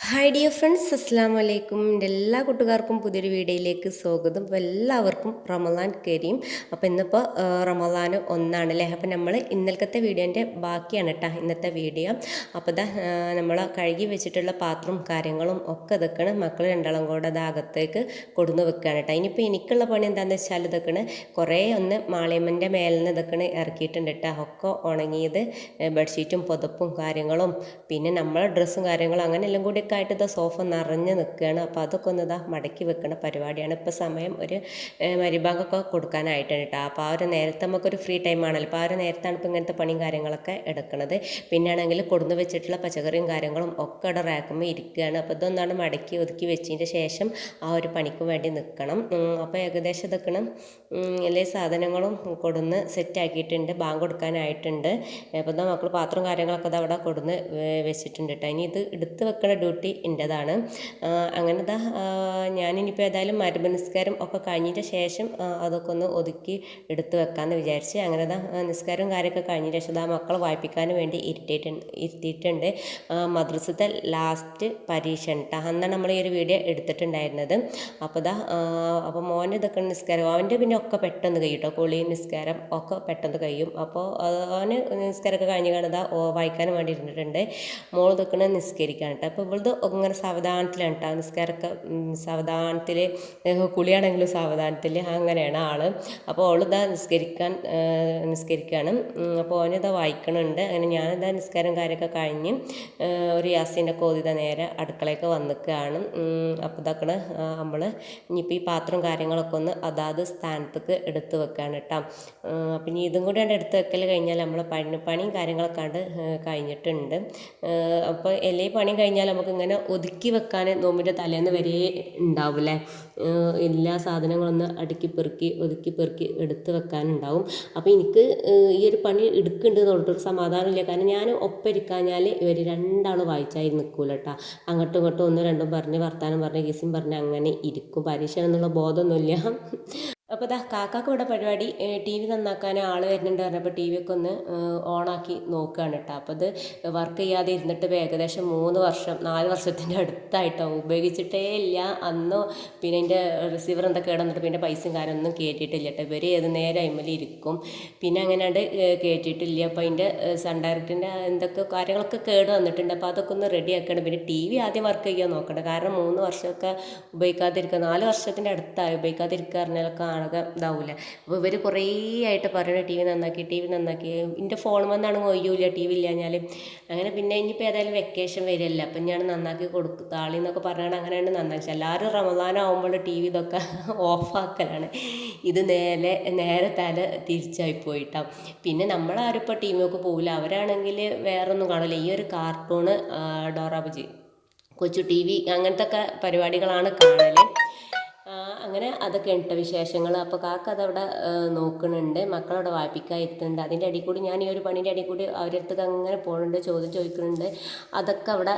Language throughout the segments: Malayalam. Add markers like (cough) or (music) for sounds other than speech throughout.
ഹായ് ഡിയർ ഫ്രണ്ട്സ് അസ്സാം വലൈക്കും എന്റെ എല്ലാ കൂട്ടുകാർക്കും പുതിയൊരു വീഡിയോയിലേക്ക് സ്വാഗതം. അപ്പോൾ എല്ലാവർക്കും റമദാൻ കരീം. അപ്പോൾ ഇന്നിപ്പോൾ റമദാൻ ഒന്നാണ് അല്ലേ? അപ്പോൾ നമ്മൾ ഇന്നലത്തെ വീഡിയോന്റെ ബാക്കിയാണ് കേട്ടോ ഇന്നത്തെ വീഡിയോ. അപ്പോൾ ഇതാ നമ്മൾ കഴുകി വെച്ചിട്ടുള്ള പാത്രവും കാര്യങ്ങളും ഒക്കെ ഇതൊക്കെയാണ് മക്കൾ രണ്ടാളും കൂടെ അതാകത്തേക്ക് കൊടുന്ന് വെക്കുകയാണ് കേട്ടോ ഇനിയിപ്പോൾ എനിക്കുള്ള പണി എന്താണെന്ന് വെച്ചാൽ ഇതൊക്കെയാണ് കുറേ ഒന്ന് മാളിയമ്മന്റെ മേലിൽ നിന്ന് ഇതൊക്കെയാണ് ഇറക്കിയിട്ടുണ്ട് കേട്ടോ ഒക്കെ ഉണങ്ങിയത് ബെഡ്ഷീറ്റും പുതപ്പും കാര്യങ്ങളും പിന്നെ നമ്മളെ ഡ്രസ്സും കാര്യങ്ങളും അങ്ങനെ എല്ലാം കൂടി ഒക്കെ ആയിട്ട് ഇതാ സോഫ നിറഞ്ഞ് നിൽക്കുകയാണ് അപ്പോൾ അതൊക്കെ ഒന്ന് ഇതാ മടക്കി വെക്കുന്ന പരിപാടിയാണ്. ഇപ്പോൾ സമയം ഒരു മരിഭാഗമൊക്കെ കൊടുക്കാനായിട്ടാണ് കേട്ടോ. അപ്പോൾ ആ ഒരു നേരത്തെ നമുക്കൊരു ഫ്രീ ടൈം ആണല്ലോ. അപ്പോൾ ആ ഒരു നേരത്താണ് ഇപ്പോൾ ഇങ്ങനത്തെ പണിയും കാര്യങ്ങളൊക്കെ എടുക്കുന്നത് പിന്നാണെങ്കിൽ കൊടുന്ന് വെച്ചിട്ടുള്ള പച്ചക്കറിയും കാര്യങ്ങളും ഒക്കെ ഇവിടെ റാക്കുമ്പോൾ ഇരിക്കുകയാണ് അപ്പോൾ ഇതൊന്നാണ് മടക്കി ഒതുക്കി വെച്ചതിന്റെ ശേഷം ആ ഒരു പണിക്ക് വേണ്ടി നിൽക്കണം അപ്പോൾ ഏകദേശം ഇതൊക്കെ എല്ലാ സാധനങ്ങളും കൊടുന്ന് സെറ്റാക്കിയിട്ടുണ്ട് ബാങ്ക് കൊടുക്കാനായിട്ടുണ്ട്. അപ്പോൾ ഇതാ മക്കൾ പാത്രവും കാര്യങ്ങളൊക്കെ അവിടെ കൊടുന്ന് വെച്ചിട്ടുണ്ട് കേട്ടോ. ഇനി ഇത് എടുത്ത് വെക്കണ ഡ്യൂട്ടി എന്റെതാണ് അങ്ങനത്തെ ദാ ഞാനിനിപ്പോൾ ഏതായാലും നിസ്കാരം ഒക്കെ കഴിഞ്ഞിട്ട് ശേഷം അതൊക്കെ ഒന്ന് ഒതുക്കി എടുത്തു വെക്കാമെന്ന് വിചാരിച്ച് അങ്ങനെ നിസ്കാരവും കാര്യമൊക്കെ കഴിഞ്ഞിട്ട് ശേഷം ആ മക്കളെ വായിപ്പിക്കാൻ വേണ്ടി ഇരുത്തിയിട്ടുണ്ട്. ഇരുത്തിയിട്ടുണ്ട് മദ്രസത്തെ ലാസ്റ്റ് പരീക്ഷ കേട്ടോ അന്നാണ് നമ്മൾ ഈ ഒരു വീഡിയോ എടുത്തിട്ടുണ്ടായിരുന്നത്. അപ്പോൾ ദാ അപ്പോൾ മോന്റെ ഇതൊക്കെ നിസ്കാരം അവന്റെ പിന്നെ ഒക്കെ പെട്ടെന്ന് കഴിയും കേട്ടോ കുളി നിസ്കാരം ഒക്കെ പെട്ടെന്ന് കഴിയും. അപ്പോൾ അവന് നിസ്കാരമൊക്കെ കഴിഞ്ഞ് കാണുക വായിക്കാൻ വേണ്ടി ഇരുന്നിട്ടുണ്ട്. മോൾ ഇതൊക്കെ നിസ്കരിക്കാൻ കേട്ടോ. അപ്പോൾ ഇവളത് ഇങ്ങനെ സാവധാനത്തിലാണ് കേട്ടോ നിസ്കാരമൊക്കെ സാവധാനത്തിൽ കുളിയാണെങ്കിലും സാവധാനത്തിൽ അങ്ങനെയാണ് ആൾ അപ്പോൾ അവളിതാ നിസ്കരിക്കാൻ നിസ്കരിക്കുകയാണ് അപ്പോൾ ഓനിതാ വായിക്കണുണ്ട്. അങ്ങനെ ഞാനിതാ നിസ്കാരം കാര്യമൊക്കെ കഴിഞ്ഞ് ഒരു യാസിന്റെ കോതിത നേരെ അടുക്കളയൊക്കെ വന്നിക്കുകയാണ് അപ്പോൾ ഇതൊക്കെ നമ്മൾ ഇനിയിപ്പോൾ ഈ പാത്രം കാര്യങ്ങളൊക്കെ ഒന്ന് അതാത് സ്ഥാനത്തേക്ക് എടുത്ത് വെക്കുകയാണ് കേട്ടോ അപ്പം ഇനി ഇതും കൂടി എടുത്ത് വെക്കൽ കഴിഞ്ഞാൽ നമ്മൾ പണി പണിയും കാര്യങ്ങളൊക്കെ കണ്ട് കഴിഞ്ഞിട്ടുണ്ട്. അപ്പോൾ എല്ലാ പണിയും കഴിഞ്ഞാൽ നമുക്ക് ഇങ്ങനെ ഒതുക്കി വെക്കാൻ നോമ്പിന്റെ തലേന്ന് വരെ ഉണ്ടാവില്ലേ? എല്ലാ സാധനങ്ങളൊന്ന് അടുക്കി പെറുക്കി ഒതുക്കി പെറുക്കി എടുത്ത് വെക്കാനുണ്ടാവും. അപ്പോൾ എനിക്ക് ഈ ഒരു പണി എടുക്കുന്നുണ്ട് തൊട്ടൊരു സമാധാനമില്ല. കാരണം ഞാൻ ഒപ്പരിക്കാഞ്ഞാൽ ഇവർ രണ്ടാൾ വായിച്ചായി നിൽക്കൂല കേട്ടോ അങ്ങോട്ടും ഇങ്ങോട്ടും ഒന്നും രണ്ടും പറഞ്ഞ് വർത്താനം പറഞ്ഞ് ഗീസും പറഞ്ഞ് അങ്ങനെ ഇരിക്കും. പരീക്ഷ എന്നുള്ള ബോധമൊന്നുമില്ല. അപ്പോൾ ഇതാ കാക്കാക്ക് ഇവിടെ പരിപാടി ടി വി നന്നാക്കാൻ ആൾ വരുന്നുണ്ട് പറഞ്ഞപ്പോൾ ടി വി ഒക്കെ ഒന്ന് ഓണാക്കി നോക്കുകയാണ് കേട്ടോ. അപ്പോൾ അത് വർക്ക് ചെയ്യാതെ ഇരുന്നിട്ട് ഏകദേശം മൂന്ന് വർഷം നാല് വർഷത്തിന്റെ അടുത്തായിട്ടോ. ഉപയോഗിച്ചിട്ടേ ഇല്ല. അന്നോ പിന്നെ അതിന്റെ റിസീവർ എന്തൊക്കെ കേടന്നിട്ട് പിന്നെ പൈസയും കാര്യമൊന്നും കയറ്റിയിട്ടില്ല കേട്ടോ. ഇവർ ഏത് നേരം അയിമലി ഇരിക്കും. പിന്നെ അങ്ങനെയാണ്ട് കയറ്റിയിട്ടില്ല അപ്പോൾ അതിന്റെ സൺ ഡയറക്റ്റിന്റെ എന്തൊക്കെ കാര്യങ്ങളൊക്കെ കേട് വന്നിട്ടുണ്ട്. അപ്പോൾ അതൊക്കെ ഒന്ന് റെഡി ആക്കണം. പിന്നെ ടി വി ആദ്യം വർക്ക് ചെയ്യാൻ നോക്കണം കാരണം മൂന്ന് വർഷമൊക്കെ ഉപയോഗിക്കാതിരിക്കുക നാല് വർഷത്തിന്റെ അടുത്തായി ഉപയോഗിക്കാതിരിക്കുക പറഞ്ഞാലൊക്കെ ആകെ ഇതാവില്ല അപ്പോൾ ഇവർ കുറേ ആയിട്ട് പറയണം ടി വി നന്നാക്കി ടി വി നന്നാക്കി. എന്റെ ഫോൺ വന്നാണ് ഒയ്യൂല ടി വി ഇല്ലാഞ്ഞാൽ അങ്ങനെ പിന്നെ ഇനിയിപ്പോൾ ഏതായാലും വെക്കേഷൻ വരില്ല? അപ്പം ഞാൻ നന്നാക്കി കൊടുക്കും താളി എന്നൊക്കെ പറഞ്ഞാൽ അങ്ങനെയാണ് നന്നാക്കി. എല്ലാവരും റമദാനാവുമ്പോൾ ടി വി ഇതൊക്കെ (laughs) ഓഫാക്കലാണ് ഇത് നേരെ നേരെ തല തിരിച്ചായി പോയിട്ടാവും പിന്നെ നമ്മളാരും ഇപ്പോൾ ടി വിയൊക്കെ പോകില്ല അവരാണെങ്കിൽ വേറെ ഒന്നും കാണില്ല ഈ ഒരു കാർട്ടൂണ് ഡോറാബുജി കൊച്ചു ടി വി അങ്ങനത്തെ ഒക്കെ പരിപാടികളാണ് കാണൽ അങ്ങനെ അതൊക്കെ ഉണ്ട് വിശേഷങ്ങൾ. അപ്പോൾ കാക്ക അതവിടെ നോക്കുന്നുണ്ട്. മക്കളവിടെ വായിപ്പിക്കാൻ എത്തുന്നുണ്ട്. അതിന്റെ അടിയിൽ കൂടി ഞാൻ ഈ ഒരു പണീന്റെ അടിയിൽ കൂടി അവരുടെ അടുത്തൊക്കെ അങ്ങനെ പോകുന്നുണ്ട് ചോദ്യം ചോദിക്കുന്നുണ്ട്. അതൊക്കെ അവിടെ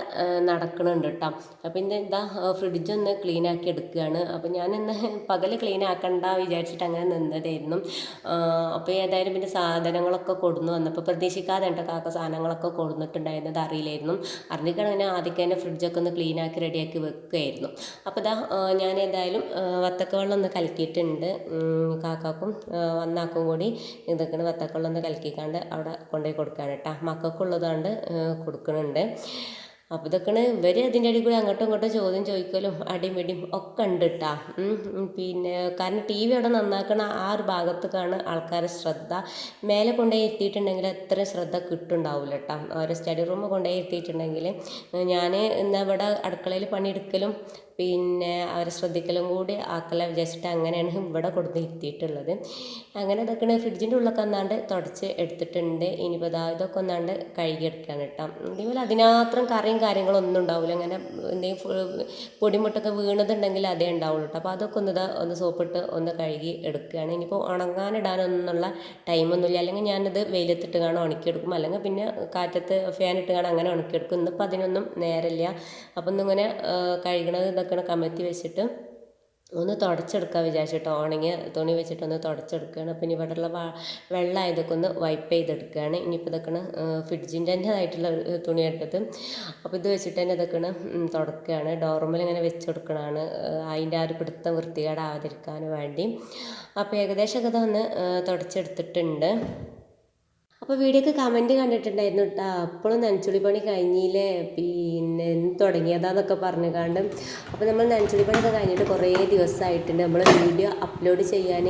നടക്കുന്നുണ്ട് കേട്ടോ. അപ്പോൾ ഇന്ന് എന്താ ഫ്രിഡ്ജ് ഒന്ന് ക്ലീൻ ആക്കി എടുക്കുകയാണ്. അപ്പോൾ ഞാൻ ഇന്ന് പകൽ ക്ലീൻ ആക്കണ്ട വിചാരിച്ചിട്ട് അങ്ങനെ നിന്നതായിരുന്നു. അപ്പോൾ ഏതായാലും പിന്നെ സാധനങ്ങളൊക്കെ കൊടുന്നു. വന്നപ്പോൾ പ്രതീക്ഷിക്കാതെ ഉണ്ട് കാക്ക സാധനങ്ങളൊക്കെ കൊടുന്നിട്ടുണ്ടായിരുന്നത് അറിയില്ലായിരുന്നു. അറിഞ്ഞിട്ടാണ് അങ്ങനെ ആദ്യം തന്നെ ഫ്രിഡ്ജൊക്കെ ഒന്ന് ക്ലീൻ ആക്കി റെഡിയാക്കി വെക്കുകയായിരുന്നു. അപ്പോൾ ഇതാ ഞാൻ ഏതായാലും വത്തക്കവെള്ളം ഒന്ന് കലക്കിയിട്ടുണ്ട് കാക്കാക്കും വന്നാക്കും കൂടി ഇതൊക്കെ വത്തക്കവെള്ളം ഒന്ന് കലക്കിക്കാണ്ട് അവിടെ കൊണ്ടുപോയി കൊടുക്കുകയാണ് കേട്ടോ. മക്കൾക്കുള്ളതാണ്ട് കൊടുക്കുന്നുണ്ട്. അപ്പോൾ ഇതൊക്കെയാണ് ഇവർ അതിന്റെ ഇടയിൽ കൂടി അങ്ങോട്ടും ഇങ്ങോട്ടും ചോദ്യം ചോദിക്കലും അടിയും വെടിയും ഒക്കെ ഉണ്ട് കേട്ടാ. പിന്നെ കാരണം ടി വി അവിടെ നന്നാക്കണ ആ ഒരു ഭാഗത്തേക്കാണ് ആൾക്കാരെ ശ്രദ്ധ. മേലെ കൊണ്ടുപോയി എത്തിയിട്ടുണ്ടെങ്കിൽ അത്ര ശ്രദ്ധ കിട്ടുണ്ടാവില്ല കേട്ടോ. ഓരോ സ്റ്റഡി റൂം കൊണ്ടുപോയി എത്തിയിട്ടുണ്ടെങ്കിൽ ഞാൻ ഇന്ന് ഇവിടെ അടുക്കളയിൽ പണിയെടുക്കലും പിന്നെ അവരെ ശ്രദ്ധിക്കലും കൂടി ആക്കല വിചാരിച്ചിട്ട് അങ്ങനെയാണ് ഇവിടെ കൊടുത്ത് എത്തിയിട്ടുള്ളത് അങ്ങനെ ഇതൊക്കെ ഫ്രിഡ്ജിന്റെ ഉള്ളൊക്കെ ഒന്നാണ്ട് തുടച്ച് എടുത്തിട്ടുണ്ട്. ഇനിയിപ്പോൾ ഇതാ ഇതൊക്കെ ഒന്നാണ്ട് കഴുകിയെടുക്കുകയാണ് കേട്ടോ. ഇതേപോലെ അതിനാത്രം കറിയും കാര്യങ്ങളും ഒന്നും ഉണ്ടാവില്ല അങ്ങനെ എന്തെങ്കിലും പൊടിമുട്ടൊക്കെ വീണതുണ്ടെങ്കിൽ അതേ ഉണ്ടാവുള്ളൂ അപ്പോൾ അതൊക്കെ ഒന്ന് ഇതാ ഒന്ന് സോപ്പിട്ട് ഒന്ന് കഴുകി എടുക്കുകയാണ്. ഇനിയിപ്പോൾ ഉണങ്ങാനിടാനൊന്നുള്ള ടൈമൊന്നുമില്ല. അല്ലെങ്കിൽ ഞാനിത് വെയിലത്തിട്ട് കാണാൻ ഉണക്കിയെടുക്കും. അല്ലെങ്കിൽ പിന്നെ കാറ്റത്ത് ഫാൻ ഇട്ട് കാണാൻ അങ്ങനെ ഉണക്കിയെടുക്കും. ഇന്നിപ്പോൾ അതിനൊന്നും നേരമില്ല. അപ്പം ഇന്നിങ്ങനെ കഴുകണത് ഇതൊക്കെ കമഴ്ത്തി വെച്ചിട്ട് ഒന്ന് തുടച്ചെടുക്കാൻ വിചാരിച്ചിട്ട് ഉണങ്ങിയ തുണി വെച്ചിട്ട് ഒന്ന് തുടച്ചെടുക്കുകയാണ്. പിന്നെ ഇവിടെയുള്ള വെള്ളം ഇതൊക്കെ ഒന്ന് വൈപ്പ് ചെയ്തെടുക്കുകയാണ്. ഇനിയിപ്പോൾ ഇതൊക്കെയാണ് ഫ്രിഡ്ജിന്റെ തന്നെയായിട്ടുള്ള തുണി എടുത്തത് അപ്പോൾ ഇത് വെച്ചിട്ട് തന്നെ ഇതൊക്കെയാണ് തുടക്കുകയാണ്. ഡോർമൽ ഇങ്ങനെ വെച്ച് കൊടുക്കണതാണ്. അതിന്റെ ആ ഒരു പിടുത്തം വൃത്തികേടാവാതിരിക്കാൻ വേണ്ടി. അപ്പോൾ ഏകദേശമൊക്കെ ഇതൊന്ന് തുടച്ചെടുത്തിട്ടുണ്ട്. അപ്പോൾ വീഡിയോക്ക് കമന്റ് കണ്ടിട്ടുണ്ടായിരുന്നു കേട്ടോ അപ്പോഴും നനച്ചുളി പണി കഴിഞ്ഞില്ലേ? പിന്നെ തുടങ്ങിയതാന്നൊക്കെ പറഞ്ഞു കണ്ട് അപ്പോൾ നമ്മൾ നനച്ചുളി പണിയൊക്കെ കഴിഞ്ഞിട്ട് കുറേ ദിവസമായിട്ടുണ്ട് നമ്മൾ വീഡിയോ അപ്ലോഡ് ചെയ്യാൻ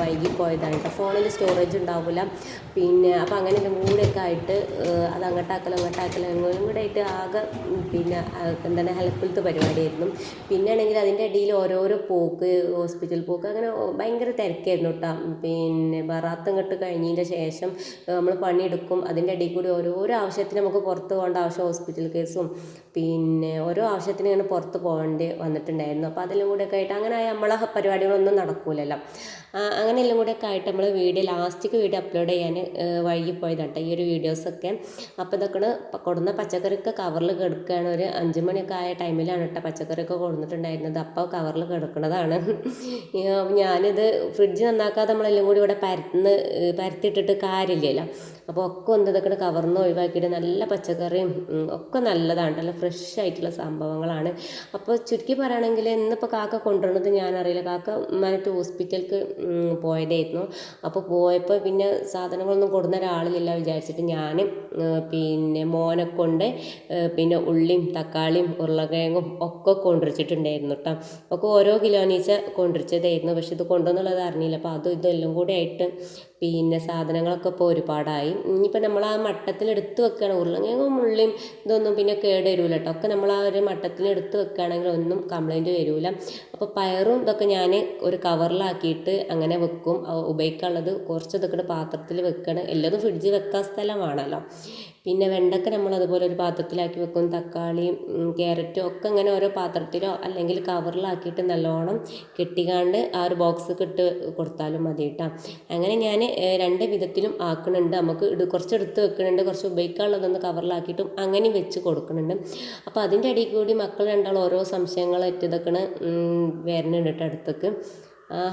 വൈകി പോയതാണ് കേട്ടോ ഫോണിൽ സ്റ്റോറേജ് ഉണ്ടാവില്ല പിന്നെ അപ്പോൾ അങ്ങനെ കൂടെയൊക്കെ ആയിട്ട് അത് അങ്ങോട്ടാക്കലും അങ്ങോട്ടാക്കലും അങ്ങോട്ടും കൂടെ ആയിട്ട് ആകെ പിന്നെ എന്താണ് ഹെൽപ്പിലത്തെ പരിപാടിയായിരുന്നു. പിന്നെ ആണെങ്കിൽ അതിന്റെ ഇടയിൽ ഓരോരോ പോക്ക് ഹോസ്പിറ്റൽ പോക്ക് അങ്ങനെ ഭയങ്കര തിരക്കായിരുന്നു കേട്ടോ പിന്നെ ബറാത്ത് ഇങ്ങോട്ട് കഴിഞ്ഞതിന്റെ ശേഷം നമ്മൾ പണിയെടുക്കും. അതിന്റെ ഇടയിൽ കൂടി ഓരോരോ ആവശ്യത്തിന് നമുക്ക് പുറത്ത് പോകേണ്ട ആവശ്യം ഹോസ്പിറ്റൽ കേസും പിന്നെ ഓരോ ആവശ്യത്തിന് ഇങ്ങനെ പുറത്ത് പോകേണ്ടി വന്നിട്ടുണ്ടായിരുന്നു. അപ്പോൾ അതെല്ലാം കൂടെയൊക്കെ ആയിട്ട് അങ്ങനെ നമ്മളെ പരിപാടികളൊന്നും നടക്കൂലല്ലോ. അങ്ങനെ എല്ലാം കൂടെയൊക്കെ ആയിട്ട് നമ്മൾ വീഡിയോ ലാസ്റ്റിക്ക് വീഡിയോ അപ്ലോഡ് ചെയ്യാൻ വൈകി കേട്ടോ ഈ ഒരു വീഡിയോസൊക്കെ അപ്പോൾ ഇതൊക്കെ കൊടുന്ന പച്ചക്കറിയൊക്കെ കവറിൽ കിടക്കുകയാണ് ഒരു അഞ്ച് മണിയൊക്കെ ആയ ടൈമിലാണ് കേട്ടോ പച്ചക്കറിയൊക്കെ കൊടുത്തിട്ടുണ്ടായിരുന്നത് അപ്പോൾ കവറിൽ കിടക്കുന്നതാണ് ഞാനിത് ഫ്രിഡ്ജ് നന്നാക്കാതെ നമ്മളെല്ലാം കൂടി ഇവിടെ പരത്തുന്ന പരത്തിയിട്ടിട്ട് കാര്യമില്ലല്ലോ. അപ്പോൾ ഒക്കെ ഒന്ന് ഇതൊക്കെ കവർന്ന് ഒഴിവാക്കിയിട്ട് നല്ല പച്ചക്കറിയും ഒക്കെ നല്ലതാണ്. നല്ല ഫ്രഷ് ആയിട്ടുള്ള സംഭവങ്ങളാണ്. അപ്പോൾ ചുരുക്കി പറയുകയാണെങ്കിൽ ഇന്നിപ്പോൾ കാക്ക കൊണ്ടുവരുന്നത് ഞാനറിയില്ല. കാക്ക മറ്റു ഹോസ്പിറ്റലിലേക്ക് പോയതായിരുന്നു. അപ്പോൾ പോയപ്പോൾ പിന്നെ സാധനങ്ങളൊന്നും കൊടുന്ന ഒരാളില്ല വിചാരിച്ചിട്ട് ഞാൻ പിന്നെ മോനെ കൊണ്ട് പിന്നെ ഉള്ളിയും തക്കാളിയും ഉരുളക്കിഴങ്ങും ഒക്കെ കൊണ്ടുവച്ചിട്ടുണ്ടായിരുന്നു കേട്ടോ. ഒക്കെ ഓരോ കിലോ നീച്ച കൊണ്ടുവച്ചതായിരുന്നു. പക്ഷെ ഇത് കൊണ്ടുവന്നുള്ളത് അറിഞ്ഞില്ല. അപ്പോൾ അതും ഇതെല്ലാം കൂടി ആയിട്ട് പിന്നെ സാധനങ്ങളൊക്കെ ഇപ്പോൾ ഒരുപാടായി. ഇനിയിപ്പോൾ നമ്മൾ ആ മട്ടത്തിൽ എടുത്ത് വെക്കുകയാണ് ഉരുളക്കിഴങ്ങും ഉള്ളിയും ഇതൊന്നും പിന്നെ കേട് വരില്ല കേട്ടോ ഒക്കെ നമ്മൾ ആ ഒരു മട്ടത്തിൽ എടുത്ത് വെക്കുകയാണെങ്കിൽ ഒന്നും കംപ്ലൈന്റ് വരില്ല അപ്പോൾ പയറും ഇതൊക്കെ ഞാൻ ഒരു കവറിലാക്കിയിട്ട് അങ്ങനെ വെക്കും. ഉപയോഗിക്കാനുള്ളത് കുറച്ച് ഇതൊക്കെ പാത്രത്തിൽ വെക്കണം. എല്ലാതും ഫ്രിഡ്ജിൽ വെക്കാൻ സ്ഥലമാണല്ലോ പിന്നെ വെണ്ടക്ക നമ്മൾ അതുപോലെ ഒരു പാത്രത്തിലാക്കി വെക്കും. തക്കാളിയും ക്യാരറ്റും ഒക്കെ ഇങ്ങനെ ഓരോ പാത്രത്തിലോ അല്ലെങ്കിൽ കവറിലാക്കിയിട്ട് നല്ലോണം കെട്ടിക്കാണ്ട് ആ ഒരു ബോക്സ് കിട്ട് കൊടുത്താലും മതി കേട്ടോ അങ്ങനെ ഞാൻ രണ്ട് വിധത്തിലും ആക്കുന്നുണ്ട് നമുക്ക് ഇത് കുറച്ച് എടുത്ത് വെക്കുന്നുണ്ട് കുറച്ച് ഉപയോഗിക്കാനുള്ളതൊന്ന് കവറിലാക്കിയിട്ടും അങ്ങനെ വെച്ച് കൊടുക്കുന്നുണ്ട് അപ്പോൾ അതിന്റെ അടിയിൽ കൂടി മക്കൾ രണ്ടാളും ഓരോ സംശയങ്ങൾ ഇതൊക്കെ വരുന്നുണ്ട് കേട്ടോ അടുത്തേക്ക്.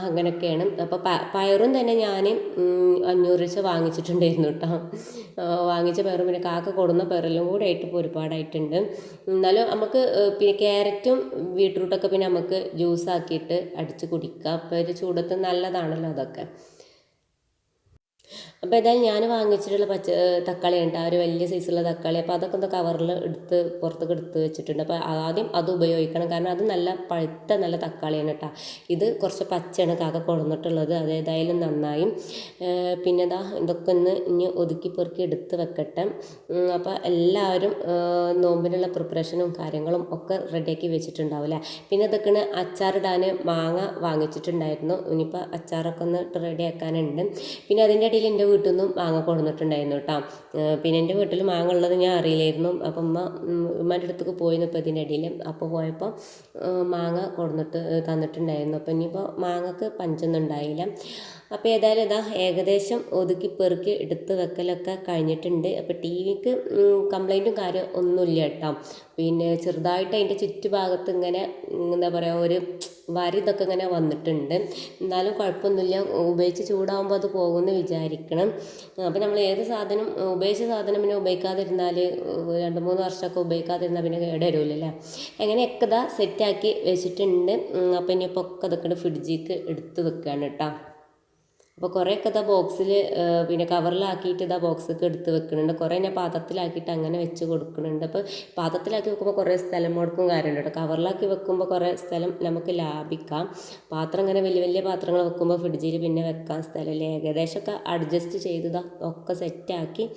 അങ്ങനെയൊക്കെയാണ് അപ്പോൾ പയറും തന്നെ ഞാൻ അഞ്ഞൂറ് വെച്ച് വാങ്ങിച്ചിട്ടുണ്ടായിരുന്നു കേട്ടോ വാങ്ങിച്ച പയറും പിന്നെ കാക്ക കൊടുന്ന പയറെല്ലാം കൂടെ ആയിട്ട് ഇപ്പോൾ ഒരുപാടായിട്ടുണ്ട്. എന്നാലും നമുക്ക് പിന്നെ ക്യാരറ്റും ബീട്രൂട്ടൊക്കെ പിന്നെ നമുക്ക് ജ്യൂസ് ആക്കിയിട്ട് അടിച്ച് കുടിക്കാം. അപ്പോൾ ഒരു ചൂടത്ത് നല്ലതാണല്ലോ അതൊക്കെ. അപ്പോൾ ഏതായാലും ഞാൻ വാങ്ങിച്ചിട്ടുള്ള പച്ച തക്കാളി ഉണ്ട് ആ ഒരു വലിയ സൈസുള്ള തക്കാളി. അപ്പോൾ അതൊക്കെ ഒന്ന് കവറിൽ എടുത്ത് പുറത്തേക്ക് എടുത്ത് വെച്ചിട്ടുണ്ട്. അപ്പോൾ ആദ്യം അത് ഉപയോഗിക്കണം. കാരണം അത് നല്ല പഴുത്ത നല്ല തക്കാളിയാണ് കേട്ടോ ഇത് കുറച്ച് പച്ചയാണ്. കാക്ക കൊടുന്നിട്ടുള്ളത്. അത് ഏതായാലും നന്നായി. പിന്നെ ഇതാ ഇതൊക്കെ ഒന്ന് ഇനി ഒതുക്കി പെറുക്കി എടുത്ത് വെക്കട്ടെ. അപ്പോൾ എല്ലാവരും നോമ്പിനുള്ള പ്രിപ്പറേഷനും കാര്യങ്ങളും ഒക്കെ റെഡിയാക്കി വെച്ചിട്ടുണ്ടാവില്ലേ പിന്നെ ഇതൊക്കെയാണ് അച്ചാറിടാൻ മാങ്ങ വാങ്ങിച്ചിട്ടുണ്ടായിരുന്നു. ഇനിയിപ്പോൾ അച്ചാറൊക്കെ ഒന്ന് റെഡിയാക്കാനുണ്ട് പിന്നെ അതിന്റെ ഇടയിൽ എന്റെ വീട്ടിൽ നിന്നും മാങ്ങ കൊടുന്നിട്ടുണ്ടായിരുന്നു കേട്ടോ. പിന്നെ എന്റെ വീട്ടിൽ മാങ്ങ ഉള്ളത് ഞാൻ അറിയില്ലായിരുന്നു. അപ്പം ഉമ്മ ഉമ്മന്റെ അടുത്തേക്ക് പോയിരുന്നു ഇപ്പോൾ ഇതിന്റെ ഇടയിൽ അപ്പോൾ പോയപ്പോൾ മാങ്ങ കൊടുന്നിട്ട് തന്നിട്ടുണ്ടായിരുന്നു. അപ്പം ഇനിയിപ്പോൾ മാങ്ങക്ക് പഞ്ചൊന്നും ഉണ്ടായില്ല. അപ്പോൾ ഏതായാലും ഇതാ ഏകദേശം ഒതുക്കി പെറുക്കി എടുത്ത് വെക്കലൊക്കെ കഴിഞ്ഞിട്ടുണ്ട്. അപ്പോൾ ടി വിക്ക് കംപ്ലൈന്റും കാര്യം ഒന്നുമില്ല കേട്ടോ. പിന്നെ ചെറുതായിട്ട് അതിന്റെ ചുറ്റുഭാഗത്ത് ഇങ്ങനെ എന്താ പറയുക ഒരു വരി ഇതൊക്കെ ഇങ്ങനെ വന്നിട്ടുണ്ട്. എന്നാലും കുഴപ്പമൊന്നുമില്ല. ഉപയോഗിച്ച് ചൂടാകുമ്പോൾ അത് പോകുമെന്ന് വിചാരിക്കണം. അപ്പോൾ നമ്മൾ ഏത് സാധനം ഉപയോഗിച്ച സാധനം പിന്നെ ഉപയോഗിക്കാതിരുന്നാൽ രണ്ട് മൂന്ന് വർഷമൊക്കെ ഉപയോഗിക്കാതിരുന്നാൽ പിന്നെ കേട് വരുമല്ലോ അങ്ങനെയൊക്കെ ഇതാ സെറ്റാക്കി വെച്ചിട്ടുണ്ട്. അപ്പോൾ ഇനിയിപ്പോൾ ഒക്കെ ഇതൊക്കെ ഫ്രിഡ്ജിക്ക് എടുത്ത് വെക്കുകയാണ് കേട്ടോ. അപ്പോൾ കുറേയൊക്കെ ഇതാ ബോക്സിൽ പിന്നെ കവറിലാക്കിയിട്ട് ഇതാ ബോക്സൊക്കെ എടുത്ത് വെക്കുന്നുണ്ട് കുറേ ഞാൻ പാത്രത്തിലാക്കിയിട്ട് അങ്ങനെ വെച്ച് കൊടുക്കുന്നുണ്ട് അപ്പോൾ പാത്രത്തിലാക്കി വെക്കുമ്പോൾ കുറേ സ്ഥലം മുടക്കും കാര്യമുണ്ട് കേട്ടോ. കവറിലാക്കി വെക്കുമ്പോൾ കുറേ സ്ഥലം നമുക്ക് ലാഭിക്കാം. പാത്രം ഇങ്ങനെ വലിയ വലിയ പാത്രങ്ങൾ വെക്കുമ്പോൾ ഫ്രിഡ്ജിൽ പിന്നെ വെക്കാൻ സ്ഥലമില്ല. ഏകദേശമൊക്കെ അഡ്ജസ്റ്റ് ചെയ്തതാ ഒക്കെ സെറ്റാക്കി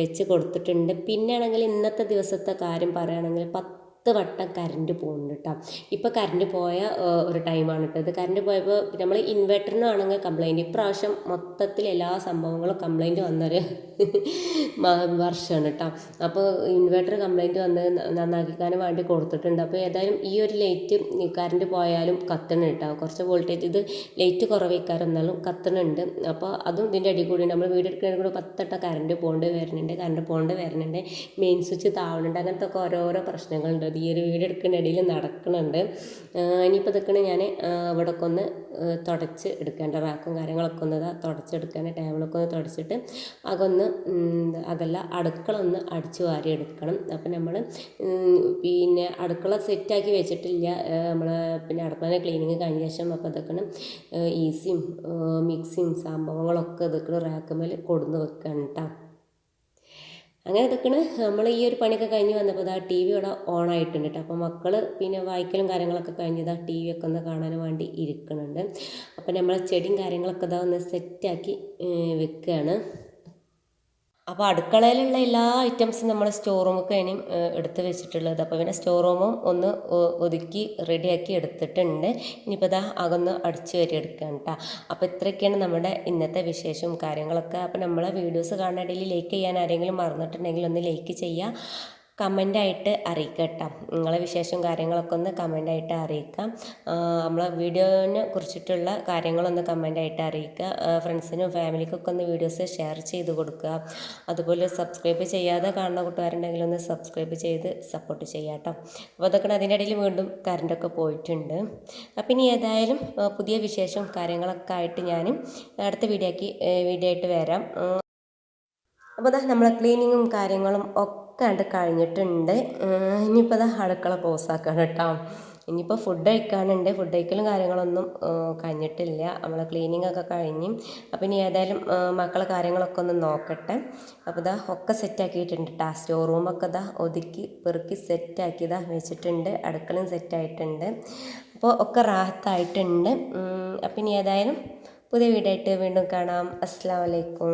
വെച്ച് കൊടുത്തിട്ടുണ്ട്. പിന്നെ ആണെങ്കിൽ ഇന്നത്തെ ദിവസത്തെ കാര്യം പറയുകയാണെങ്കിൽ പത്ത് പത്ത് വട്ടം കറണ്ട് പോകുന്നുണ്ട് കേട്ടോ ഇപ്പോൾ കറണ്ട് പോയ ഒരു ടൈമാണ് കേട്ടോ ഇത്. കറണ്ട് പോയപ്പോൾ നമ്മൾ ഇൻവെർട്ടറിനാണെങ്കിൽ കംപ്ലൈന്റ് ഇപ്രാവശ്യം മൊത്തത്തിൽ എല്ലാ സംഭവങ്ങളും കംപ്ലൈന്റ് വന്നൊരു വർഷമാണ് കേട്ടോ അപ്പോൾ ഇൻവെർട്ടർ കംപ്ലൈന്റ് വന്ന് നന്നാക്കിക്കാൻ വേണ്ടി കൊടുത്തിട്ടുണ്ട്. അപ്പോൾ ഏതായാലും ഈ ഒരു ലൈറ്റ് കറണ്ട് പോയാലും കത്തണം കേട്ടോ കുറച്ച് വോൾട്ടേജ് ഇത് ലൈറ്റ് എന്നാലും കത്തണുണ്ട്. അപ്പോൾ അതും ഇതിന്റെ അടി കൂടി നമ്മൾ വീട് എടുക്കുന്നതിന് കൂടെ പത്തട്ട കറണ്ട് പോകേണ്ടി വരുന്നുണ്ട്. കറണ്ട് പോകേണ്ടി വരുന്നുണ്ട്. മെയിൻ സ്വിച്ച് താവണുണ്ട്. അങ്ങനത്തെ ഒക്കെ ഓരോരോ പ്രശ്നങ്ങളുണ്ട്. അത് ഈ ഒരു വീഡിയോ ഇടയിൽ നടക്കുന്നുണ്ട്. ഇനിയിപ്പോൾ ഇതൊക്കെ ഞാൻ ഇവിടെ ഒന്ന് തുടച്ച് എടുക്കേണ്ട റാക്കും കാര്യങ്ങളൊക്കെ ഒന്ന് ഇതാ തുടച്ചെടുക്കാൻ ടേബിളൊക്കെ ഒന്ന് തുടച്ചിട്ട് അതൊന്ന് അതല്ല അടുക്കള ഒന്ന് അടിച്ചു വാരി എടുക്കണം. അപ്പം നമ്മൾ പിന്നെ അടുക്കള സെറ്റാക്കി വെച്ചിട്ടില്ല. നമ്മൾ പിന്നെ അടുക്കള ക്ലീനിങ് കഴിഞ്ഞ ശേഷം അപ്പോൾ ഇതൊക്കെ ഈസിയും മിക്സിയും സംഭവങ്ങളൊക്കെ ഇതൊക്കെ റാക്കുമേൽ കൊടുന്ന് വെക്കണം കേട്ടോ അങ്ങനെ ഇതൊക്കെയാണ് നമ്മൾ ഈ ഒരു പണിയൊക്കെ കഴിഞ്ഞ് വന്നപ്പോൾ ഇതാ ടി വി ഇവിടെ ഓൺ ആയിട്ടുണ്ട് കേട്ടോ അപ്പോൾ മക്കൾ പിന്നെ വായിക്കലും കാര്യങ്ങളൊക്കെ കഴിഞ്ഞ് ഇതാ ടി വി ഒക്കെ ഒന്ന് കാണാൻ വേണ്ടി ഇരിക്കുന്നുണ്ട് അപ്പോൾ നമ്മൾ ചെടിയും കാര്യങ്ങളൊക്കെ ഇതാ ഒന്ന് സെറ്റാക്കി വെക്കുകയാണ് അപ്പോൾ അടുക്കളയിലുള്ള എല്ലാ ഐറ്റംസും നമ്മൾ സ്റ്റോർ ഏഹ്, എടുത്ത് വെച്ചിട്ടുള്ളത്. അപ്പോൾ പിന്നെ സ്റ്റോർ റൂമും ഒന്ന് ഒതുക്കി റെഡിയാക്കി എടുത്തിട്ടുണ്ട്. ഇനിയിപ്പോൾ ഇതാ അതൊന്ന് അടിച്ചു വരി എടുക്കുകയാണ് കേട്ടോ അപ്പോൾ ഇത്രയൊക്കെയാണ് നമ്മുടെ ഇന്നത്തെ വിശേഷവും കാര്യങ്ങളൊക്കെ. അപ്പോൾ നമ്മളെ വീഡിയോസ് കാണാൻ ഇടയിൽ ലൈക്ക് ചെയ്യാൻ ആരെങ്കിലും മറന്നിട്ടുണ്ടെങ്കിൽ ഒന്ന് ലൈക്ക് ചെയ്യുക കമന്റായിട്ട് അറിയിക്കുക കേട്ടോ നിങ്ങളെ വിശേഷം കാര്യങ്ങളൊക്കെ ഒന്ന് കമന്റായിട്ട് അറിയിക്കാം. നമ്മളെ വീഡിയോനെ കുറിച്ചിട്ടുള്ള കാര്യങ്ങളൊന്ന് കമന്റായിട്ട് അറിയിക്കുക. ഫ്രണ്ട്സിനും ഫാമിലിക്കൊക്കെ ഒന്ന് വീഡിയോസ് ഷെയർ ചെയ്ത് കൊടുക്കുക. അതുപോലെ സബ്സ്ക്രൈബ് ചെയ്യാതെ കാണുന്ന കൂട്ടുകാരുണ്ടെങ്കിൽ ഒന്ന് സബ്സ്ക്രൈബ് ചെയ്ത് സപ്പോർട്ട് ചെയ്യാം കേട്ടോ. അപ്പോൾ അതൊക്കെ അതിന്റെ ഇടയിൽ വീണ്ടും കറണ്ടൊക്കെ പോയിട്ടുണ്ട്. അപ്പം ഇനി ഏതായാലും പുതിയ വിശേഷം കാര്യങ്ങളൊക്കെ ആയിട്ട് ഞാനും അടുത്ത വീഡിയോക്ക് വീഡിയോ ആയിട്ട് വരാം. അപ്പോൾ അതാ നമ്മളെ ക്ലീനിങ്ങും കാര്യങ്ങളും ഒക്കെ കണ്ട് കഴിഞ്ഞിട്ടുണ്ട്. ഇനിയിപ്പോൾ അത് അടുക്കള പോസാക്കണം കേട്ടോ. ഇനിയിപ്പോൾ ഫുഡ് കഴിക്കാനുണ്ട്. ഫുഡ് കഴിക്കലും കാര്യങ്ങളൊന്നും കഴിഞ്ഞിട്ടില്ല. നമ്മൾ ക്ലീനിങ് ഒക്കെ കഴിഞ്ഞ്. അപ്പം ഇനി ഏതായാലും മക്കളെ കാര്യങ്ങളൊക്കെ ഒന്ന് നോക്കട്ടെ. അപ്പോൾ ഇതാ ഒക്കെ സെറ്റാക്കിയിട്ടുണ്ട് കേട്ടോ സ്റ്റോർ റൂമൊക്കെ ഇതാ ഒതുക്കി പെറുക്കി സെറ്റാക്കിയതാ വെച്ചിട്ടുണ്ട്. അടുക്കളയും സെറ്റായിട്ടുണ്ട് അപ്പോൾ ഒക്കെ റാഹത്തായിട്ടുണ്ട് അപ്പം ഇനി ഏതായാലും പുതിയ വീഡിയോ ആയിട്ട് വീണ്ടും കാണാം. അസ്സാം വലൈക്കും